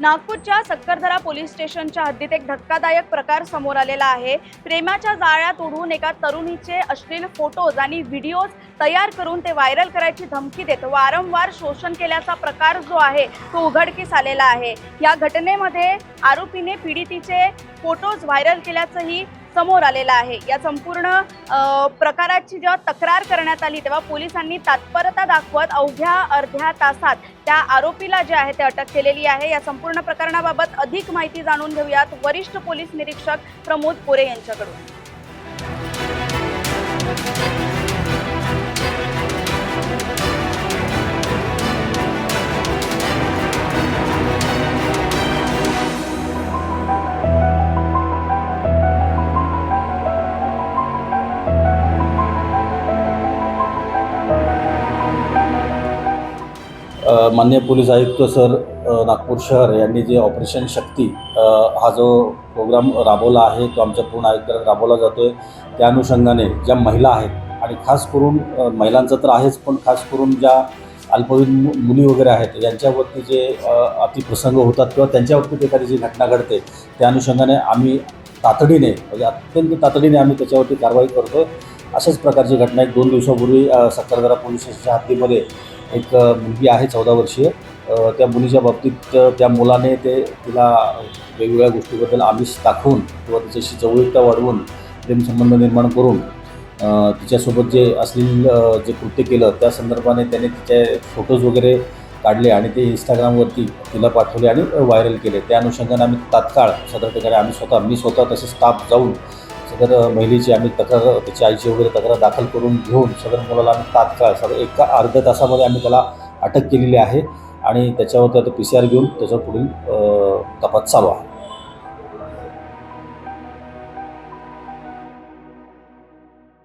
नागपूरच्या सक्करदरा पोलीस स्टेशनच्या हद्दीत एक धक्कादायक प्रकार समोर आलेला आहे. प्रेमाच्या जाळ्यात उडून एका तरुणीचे अश्लील फोटोज आणि व्हिडिओज तयार करून ते व्हायरल करायची धमकी देत वारंवार शोषण केल्याचा प्रकार जो आहे तो उघडकीस आलेला आहे. या घटनेमध्ये आरोपीने पीडितीचे फोटोज व्हायरल केल्याचंही समोर आलेला आहे. या संपूर्ण प्रकाराची जेव्हा तक्रार करण्यात आली तेव्हा पोलिसांनी तात्परता दाखवत अवघ्या अर्ध्या तासात त्या आरोपीला जे आहे ते अटक केलेली आहे. या संपूर्ण प्रकरणाबाबत अधिक माहिती जाणून घेऊयात वरिष्ठ पोलीस निरीक्षक प्रमोद पोरे यांच्याकडून. मान्य पोलीस आयुक्त सर नागपूर शहर यांनी जे ऑपरेशन शक्ती हा जो प्रोग्राम राबवला आहे तो आमच्या पूर्ण आयुक्तालयात राबवला जातो आहे त्या अनुषंगाने ज्या महिला आहेत आणि खास करून महिलांचं तर आहेच पण खास करून ज्या अल्पवयीन मु मुली वगैरे आहेत यांच्यावरती जे अतिप्रसंग होतात किंवा त्यांच्यावरती एखादी जी घटना घडते त्या अनुषंगाने आम्ही तातडीने म्हणजे अत्यंत तातडीने आम्ही त्याच्यावरती कारवाई करतो अशाच प्रकारची घटना एक दोन दिवसापूर्वी अ, पोलीस स्टेशनच्या हद्दीमध्ये एक मुलगी आहे चौदा वर्षीय. त्या मुलीच्या बाबतीत त्या मुलाने ते तिला वेगवेगळ्या गोष्टीबद्दल आमिष दाखवून किंवा तिच्याशी जवळीकता वाढवून प्रेमसंबंध निर्माण करून तिच्यासोबत जे अश्लील जे कृत्य केलं त्या संदर्भाने त्याने तिचे फोटोज वगैरे काढले आणि ते इंस्टाग्रामवरती तिला पाठवले आणि व्हायरल केले. त्या अनुषंगाने आम्ही तात्काळ सदर ठिकाणी आम्ही स्वतः मी स्वतः तसे स्टाफ जाऊन सदर महिलेची आम्ही तक्रार त्याची आईची वगैरे तक्रार दाखल करून घेऊन सदर मुलाला आम्ही तात्काळ सदर एका अर्ध्या तासामध्ये आम्ही त्याला अटक केलेली आहे आणि त्याच्यावर आता पी सी आर घेऊन त्याचा पुढील तपास चालू आहे.